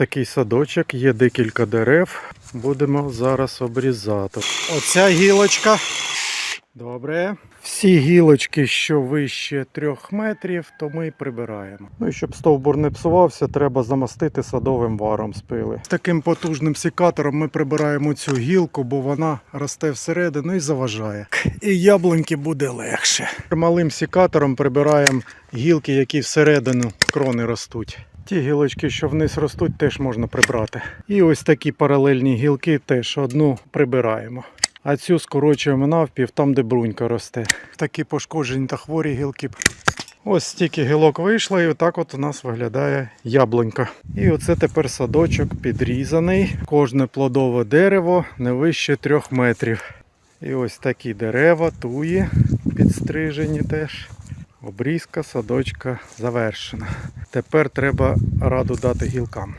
такий садочок, є декілька дерев. Будемо зараз обрізати. Оця гілочка. Добре. Всі гілочки, що вище трьох метрів, то ми прибираємо. Ну і щоб стовбур не псувався, треба замастити садовим варом з пили. З таким потужним сікатором ми прибираємо цю гілку, бо вона росте всередину і заважає. І яблуньки буде легше. Малим сікатором прибираємо гілки, які всередину крони ростуть. Ті гілочки, що вниз ростуть, теж можна прибрати. І ось такі паралельні гілки теж одну прибираємо. А цю скорочуємо навпів там, де брунька росте. Такі пошкоджені та хворі гілки. Ось стільки гілок вийшло, і отак от у нас виглядає яблунька. І оце тепер садочок підрізаний. Кожне плодове дерево не вище трьох метрів. І ось такі дерева, туї підстрижені теж. Обрізка садочка завершена. Тепер треба раду дати гілкам.